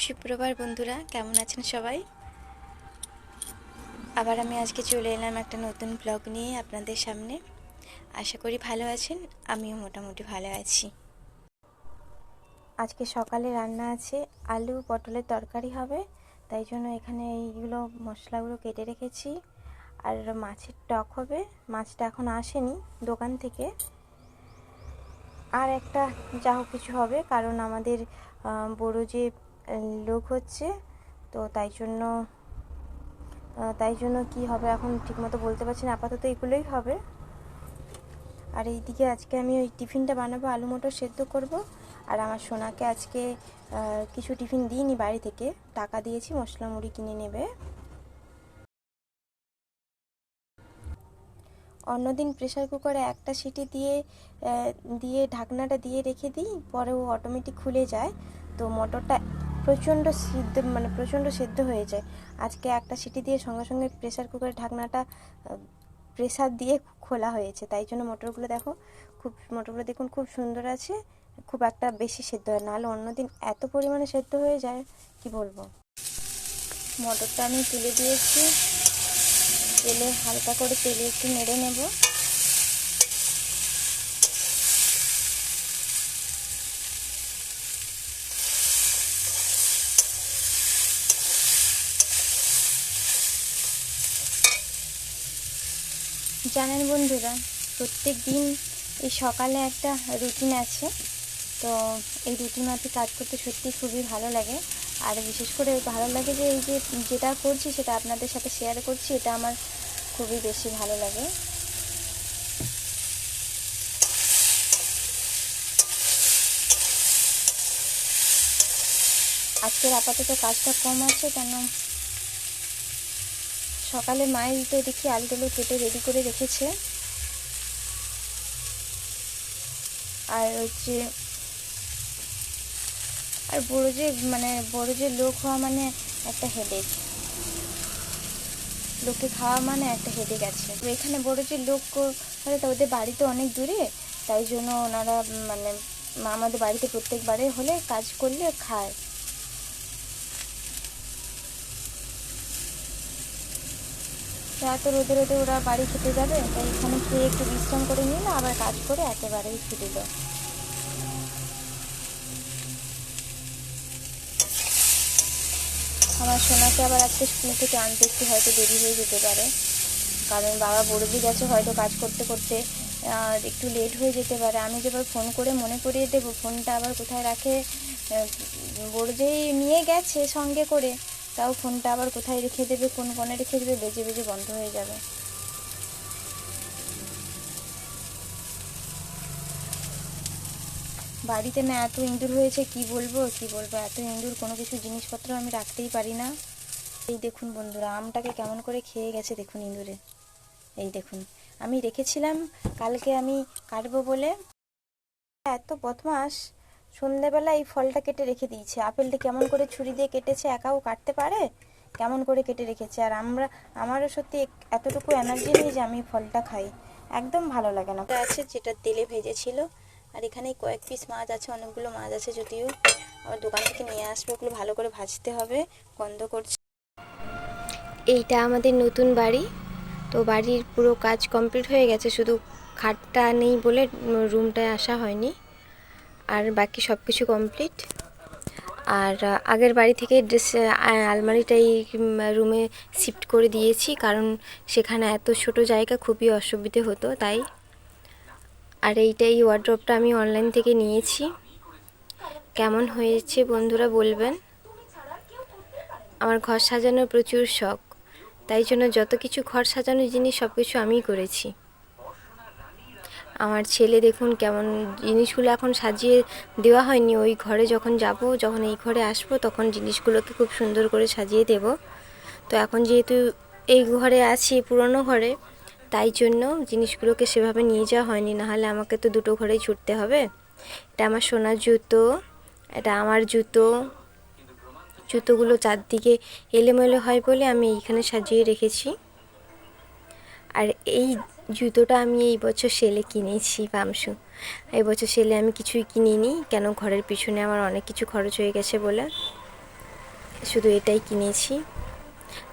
সুপ্রভাত বন্ধুরা, কেমন আছেন সবাই? আবার আমি আজকে চলে এলাম একটা নতুন ব্লগ নিয়ে আপনাদের সামনে। আশা করি ভালো আছেন, আমিও মোটামুটি ভালো আছি। আজকে সকালে রান্না আছে আলু পটলের তরকারি হবে, তাই জন্য এখানে এইগুলো মশলাগুলো কেটে রেখেছি। আর মাছের টক হবে, মাছটা এখন আসেনি দোকান থেকে। আর একটা যা কিছু হবে, কারণ আমাদের বড় যে লোক হচ্ছে, তো তাই জন্য তাই জন্য কি হবে এখন ঠিকমতো বলতে পারছি না, আপাতত এগুলোই হবে। আর এইদিকে আজকে আমি ওই টিফিনটা বানাবো, আলু মটর সেদ্ধ করব, আর আমার সোনাকে আজকে কিছু টিফিন দিইনি বাড়ি থেকে, টাকা দিয়েছি, মশলা মুড়ি কিনে নেবে। অন্যদিন প্রেসার কুকারে একটা সিটি দিয়ে দিয়ে ঢাকনাটা দিয়ে রেখে দিই, পরে ও অটোমেটিক খুলে যায়, তো মটরটা প্রচণ্ড সিদ্ধ মানে প্রচণ্ড সেদ্ধ হয়ে যায়। আজকে একটা সিটি দিয়ে সঙ্গে সঙ্গে প্রেসার কুকারের ঢাকনাটা প্রেসার দিয়ে খোলা হয়েছে। তাই জন্য মটরগুলো দেখো, খুব, মটরগুলো দেখুন খুব সুন্দর আছে, খুব একটা বেশি সেদ্ধ হয় নাহলে অন্যদিন এত পরিমাণে সেদ্ধ হয়ে যায়, কি বলব? মটরটা আমি তুলে দিয়েছি, তেলে হালকা করে তেলে একটু নেড়ে নেব। জানেন বন্ধুরা প্রত্যেক দিন এই সকালে একটা রুটিন আছে। তো এই রুটিন কাজ করতে সত্যি খুবই ভালো লাগে। আর বিশেষ করে ভালো লাগে যে এই যে যেটা করছি, সেটা আপনাদের সাথে শেয়ার করছি, এটা আমার খুবই বেশি ভালো লাগে। আজকের আপাতত কাজটা কম আছে কেন সকালে মায়ের তো দেখি আলুগুলো কেটে রেডি করে রেখেছে। আর হচ্ছে, আর বড় যে মানে বড় যে লোক হওয়া মানে একটা হেডেক লোককে খাওয়া মানে একটা হেডেক আছে। তো এখানে বড় যে লোক হলে তো ওদের বাড়ি তো অনেক দূরে, তাই জন্য ওনারা মানে আমাদের বাড়িতে প্রত্যেকবারে হলে কাজ করলে খায়। তো এত রোদে রোদে ওরা বাড়ি খেতে যাবে তাই এখানে খেয়ে একটু বিশ্রাম করে নিলে আবার কাজ করে একেবারেই ছুটে যায় আমার সোনাকে আবার আজকে স্কুল থেকে আনতে একটু হয়তো দেরি হয়ে যেতে পারে। কারণ বাবা বড়দি গেছে হয়তো কাজ করতে করতে আহ, একটু লেট হয়ে যেতে পারে। আমি যেবার ফোন করে মনে করিয়ে দেবো ফোনটা আবার কোথায় রাখে? বড়দেই নিয়ে গেছে সঙ্গে করে। তাও ফোনটা আবার কোথায় রেখে দেবে, কোন কোণে রেখে দেবে, বেজে বেজে বন্ধ হয়ে যাবে। বাড়িতে না এত ইঁদুর হয়েছে, কি বলব কি বলব? এত ইঁদুর, কোনো কিছু জিনিসপত্র আমি রাখতেই পারি না। এই দেখুন বন্ধুরা, আমটাকে কেমন করে খেয়ে গেছে দেখুন ইঁদুরে। এই দেখুন, আমি রেখেছিলাম, কালকে আমি কাটবো বলে। এত বদমাস সন্ধেবেলা এই ফলটা কেটে রেখে দিয়েছে। আপেলটা কেমন করে ছুরি দিয়ে কেটেছে একাও কাটতে পারে? কেমন করে কেটে রেখেছে? আর আমরা, আমারও সত্যি এতটুকু এনার্জি নেই যে আমি ফলটা খাই। একদম ভালো লাগে না। আছে যেটা তেলে ভেজেছিল, আর এখানে কয়েক পিস মাছ আছে, অনেকগুলো মাছ আছে, যদিও আবার দোকান থেকে নিয়ে আসবে, ওগুলো ভালো করে ভাজতে হবে, গন্ধ করছে। এইটা আমাদের নতুন বাড়ি, তো বাড়ির পুরো কাজ কমপ্লিট হয়ে গেছে, শুধু খাটটা নেই বলে রুমটায় আসা হয়নি। আর বাকি সব কিছু কমপ্লিট আর আগের বাড়ি থেকে ড্রেস আলমারিটা এই রুমে শিফট করে দিয়েছি, কারণ সেখানে এত ছোট জায়গা খুবই অসুবিধে হতো, তাই। আর এইটা এই ওয়ার্ড্রপটা আমি অনলাইন থেকে নিয়েছি। কেমন হয়েছে বন্ধুরা বলবেন? আমার ঘর সাজানোর প্রচুর শখ, তাই জন্য যত কিছু ঘর সাজানোর জিনিস সব কিছু আমিই করেছি। আমার ছেলে দেখুন কেমন জিনিসগুলো এখন সাজিয়ে দেওয়া হয়নি। ওই ঘরে যখন যাব, যখন এই ঘরে আসব, তখন জিনিসগুলোকে খুব সুন্দর করে সাজিয়ে দেব। তো এখন যেহেতু এই ঘরে আছি, পুরনো ঘরে, তাই জন্য জিনিসগুলোকে সেভাবে নিয়ে যাওয়া হয়নি। নাহলে আমাকে তো দুটো ঘরেই ছুটতে হবে। এটা আমার সোনার জুতো, এটা আমার জুতো। জুতোগুলো চারদিকে এলোমেলো হয় বলে আমি এইখানে সাজিয়ে রেখেছি। আর এই জুতোটা আমি এই বছর সেলে কিনেছি পামসু এই বছর সেলে আমি কিছুই কিনিনি, কেন ঘরের পিছনে আমার অনেক কিছু খরচ হয়ে গেছে বলে। শুধু এটাই কিনেছি।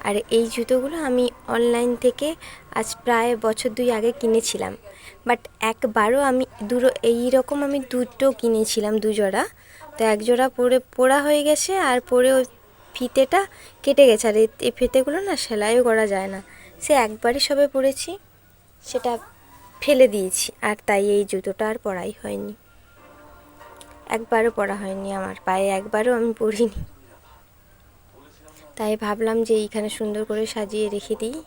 আর এই জুতোগুলো আমি অনলাইন থেকে আজ প্রায় বছর দুই আগে কিনেছিলাম। বাট একবারও আমি দুটো এই রকম আমি দুটো কিনেছিলাম, দু জোড়া। তো এক জোড়া পরে পোড়া হয়ে গেছে আর পরে ওই ফিতেটা কেটে গেছে। আর এই ফিতেগুলো না সেলাইও করা যায় না। সে একবারই সবে পরেছি। সেটা ফেলে দিয়েছি, আর তাই এই জুতোটা আর পরাই হয়নি। একবারও পরা হয়নি আমার পায়ে, একবারও আমি পরিনি। তাই ভাবলাম যে এইখানে সুন্দর করে সাজিয়ে রেখে দিই।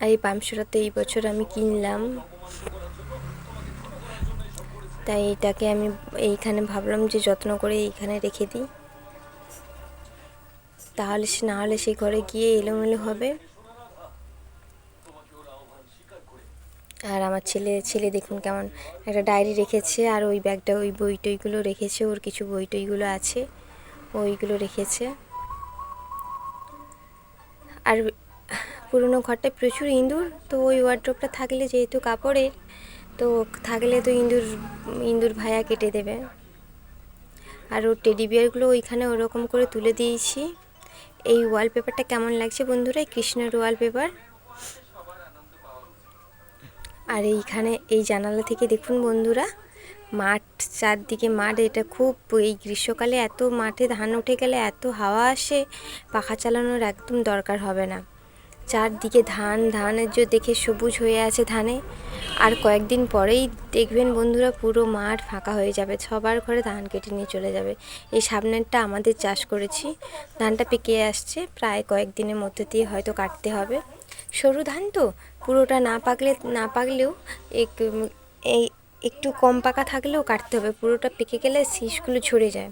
আর এই পামসুরা তো এই বছর আমি কিনলাম। তাই এটাকে আমি এইখানে ভাবলাম যে যত্ন করে এইখানে রেখে দিই। তাহলে সে না হলে সেই ঘরে গিয়ে এলোমেলো হবে। আর আমার ছেলে ছেলে দেখুন কেমন একটা ডায়েরি রেখেছে আর ওই ব্যাগটা, ওই বই টইগুলো রেখেছে, ওর কিছু বই টইগুলো আছে ওইগুলো রেখেছে। আর পুরোনো ঘরটায় প্রচুর ইঁদুর, তো ওই ওয়ার্ড্রপটা থাকলে যেহেতু কাপড়ের, তো থাকলে তো ইঁদুর ইঁদুর ভায়া কেটে দেবে। আর ওর টেডি বিয়ারগুলো ওইখানে ওরকম করে তুলে দিয়েছি। এই ওয়ালপেপারটা কেমন লাগছে বন্ধুরা? কৃষ্ণের ওয়ালপেপার আর এইখানে এই জানালা থেকে দেখুন বন্ধুরা, মাঠ চারদিকে মাঠ, এটা খুব এই গ্রীষ্মকালে এত মাঠে ধান উঠে গেলে এত হাওয়া আসে, পাখা চালানোর একদম দরকার হবে না। চারদিকে ধান ধানের যে দেখে সবুজ হয়ে আছে ধানে। আর কয়েকদিন পরেই দেখবেন বন্ধুরা, পুরো মাঠ ফাঁকা হয়ে যাবে, সবার ঘরে ধান কেটে নিয়ে চলে যাবে। এই সামনেরটা আমাদের চাষ করেছি, ধানটা পেকে আসছে, প্রায় কয়েকদিনের মধ্যে দিয়ে হয়তো কাটতে হবে। সরু ধান তো? পুরোটা না পাকলে, না পাকলেও এক, এই একটু কম পাকা থাকলেও কাটতে হবে। পুরোটা পেকে গেলে শীষগুলো ঝরে যায়।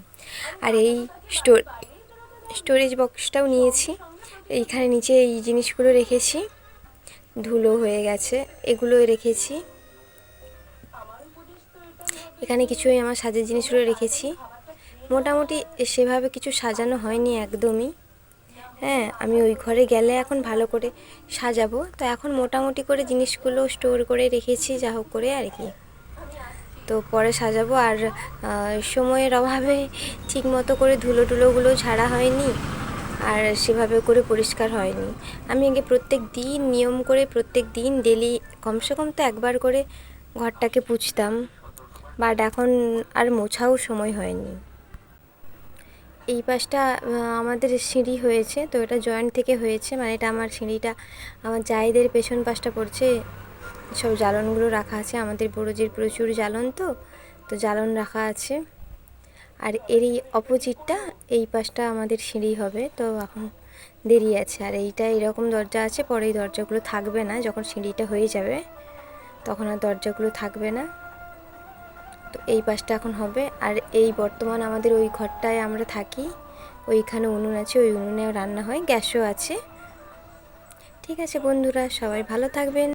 আর এই স্টোর স্টোরেজ বক্সটাও নিয়েছি। এইখানে নিচে এই জিনিসগুলো রেখেছি। ধুলো হয়ে গেছে। এগুলো রেখেছি। এখানে কিছুই আমার সাজের জিনিসগুলো রেখেছি। মোটামুটি সেভাবে কিছু সাজানো হয়নি একদমই। হ্যাঁ আমি ওই ঘরে গেলে এখন ভালো করে সাজাবো। তো এখন মোটামুটি করে জিনিসগুলো স্টোর করে রেখেছি, যা হোক করে আর কি। তো পরে সাজাবো আর সময়ের অভাবে ঠিক মতো করে ধুলো টুলোগুলো ঝাড়া হয়নি আর সেভাবে করে পরিষ্কার হয়নি। আমি আগে প্রত্যেক দিন নিয়ম করে প্রত্যেক দিন ডেলি কমসে কম তো একবার করে ঘরটাকে পুছতাম। বাট এখন আর মোছাও সময় হয়নি। এই পাশটা আমাদের সিঁড়ি হয়েছে, তো এটা জয়েন্ট থেকে হয়েছে মানে এটা আমার সিঁড়িটা। আমার জায়েদের পেছন পাশটা পড়ছে, সব জ্বালনগুলো রাখা আছে, আমাদের বড়জির প্রচুর জ্বালন তো তো জ্বালন রাখা আছে। আর এর এই অপোজিটটা, এই পাশটা আমাদের সিঁড়ি হবে, তো এখন দেরি আছে। আর এইটা এরকম দরজা আছে, পরে এই দরজাগুলো থাকবে না, যখন সিঁড়িটা হয়ে যাবে, তখন আর দরজাগুলো থাকবে না। তো এই পাশটা এখন হবে। আর এই বর্তমান আমাদের ওই ঘরটায় আমরা থাকি, ওইখানে উনুন আছে, ওই উনুনেও রান্না হয়, গ্যাসও আছে। ঠিক আছে বন্ধুরা, সবাই ভালো থাকবেন।